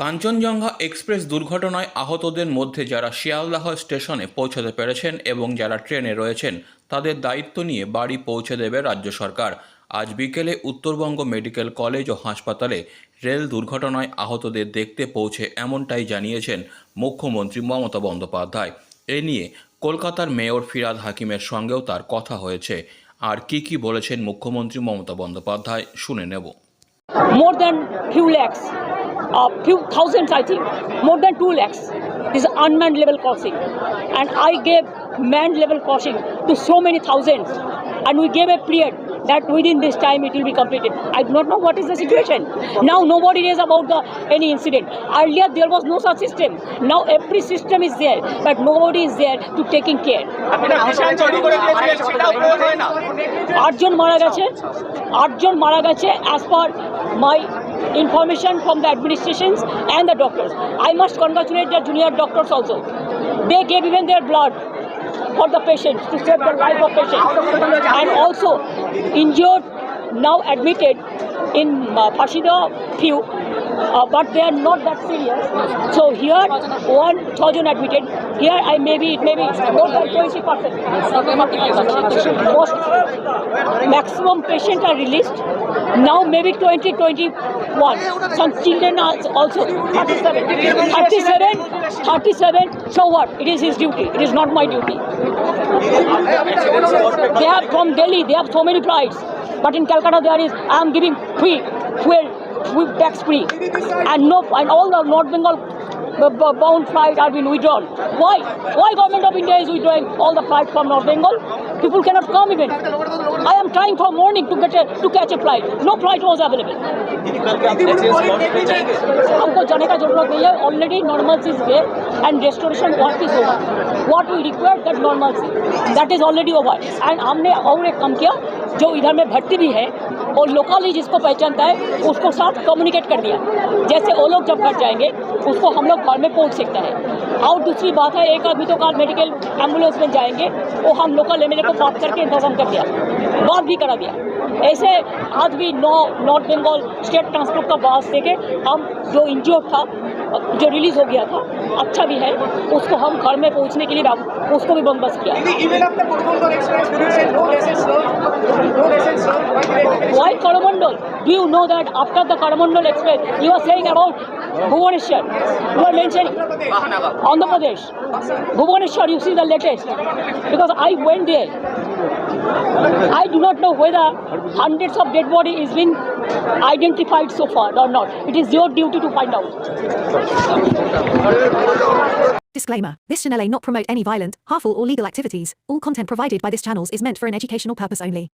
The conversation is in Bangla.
কাঞ্চনজঙ্ঘা এক্সপ্রেস দুর্ঘটনায় আহতদের মধ্যে যারা শিয়ালদাহ স্টেশনে পৌঁছতে পেরেছেন এবং যারা ট্রেনে রয়েছেন তাদের দায়িত্ব নিয়ে বাড়ি পৌঁছে দেবে রাজ্য সরকার। আজ বিকেলে উত্তরবঙ্গ মেডিকেল কলেজ ও হাসপাতালে রেল দুর্ঘটনায় আহতদের দেখতে পৌঁছে এমনটাই জানিয়েছেন মুখ্যমন্ত্রী মমতা বন্দ্যোপাধ্যায়। এ নিয়ে কলকাতার মেয়র ফিরাদ হাকিমের সঙ্গেও তার কথা হয়েছে। আর কি কি বলেছেন মুখ্যমন্ত্রী মমতা বন্দ্যোপাধ্যায় শুনে নেব। More than few lakhs, uh, few thousands I think, more than two lakhs. This is unmanned level crossing, and I gave manned level crossing to so many thousands, and we gave a period that within this time it will be completed. I do not know what is the situation. Now nobody knows about the any incident. Earlier there was no such system. Now every system is there, but nobody is there to taking care. আটজন মারা গেছে আটজন মারা গেছে as per my information from the administrations and the doctors. I must congratulate the junior doctors also. They gave even their blood for the patients to save the life of patients and also injured now admitted in uh, Pashida few uh, but they are not that serious. So here one thousand admitted. Here I maybe it may be more than 20 percent most maximum patients are released. Now maybe 20 21 some children are also 37 37 37 so what? It is his duty. It is not my duty. They have from Delhi, they have so many flights. But in Calcutta, there is I am giving free fuel, fuel tax free, and no, and all the North Bengal b- b- bound flights are being withdrawn. Why? Why government of India is withdrawing all the flights from North Bengal? People cannot come even. I am trying from morning to get a, to catch a flight. No flight was available. हमको जाने का जरूरत नहीं है already normal is there and restoration work is over what we require that normal that is already over and हमने और एक काम किया जो इधर में भर्ती भी है और लोकली जिसको पहचानता है, उसको साथ कम्युनिकेट कर दिया। जैसे वो लोग जब घर जाएँगे, उसको हम लोग घर में पहुँच सकता है। और दूसरी बात है, एक आदमी तो कल मेडिकल एंबुलेंस में जाएँगे, वो हम लोकल एमएलए को बात करके इंतज़ाम कर दिया। बात भी करा दिया। ऐसे आज भी नौ, नॉर्थ बंगाल स्टेट ट्रांसपोर्ट का बस देके हम जो इंजोर्ड था, जो रिलीज़ हो गया था अच्छा भी है, उसको हम घर में पहुँचने के लिए उसको भी बंदोबस्त किया। Coromandel? Do you know that after the Coromandel Express, you are saying about Bhubaneswar? You are mentioning Andhra Pradesh. Bhubaneswar, you see the latest. Because I went there. I do not know whether hundreds of dead body is been identified so far or not. It is your duty to find out. Disclaimer This channel may not promote any violent, harmful, or legal activities. All content provided by this channel is meant for an educational purpose only.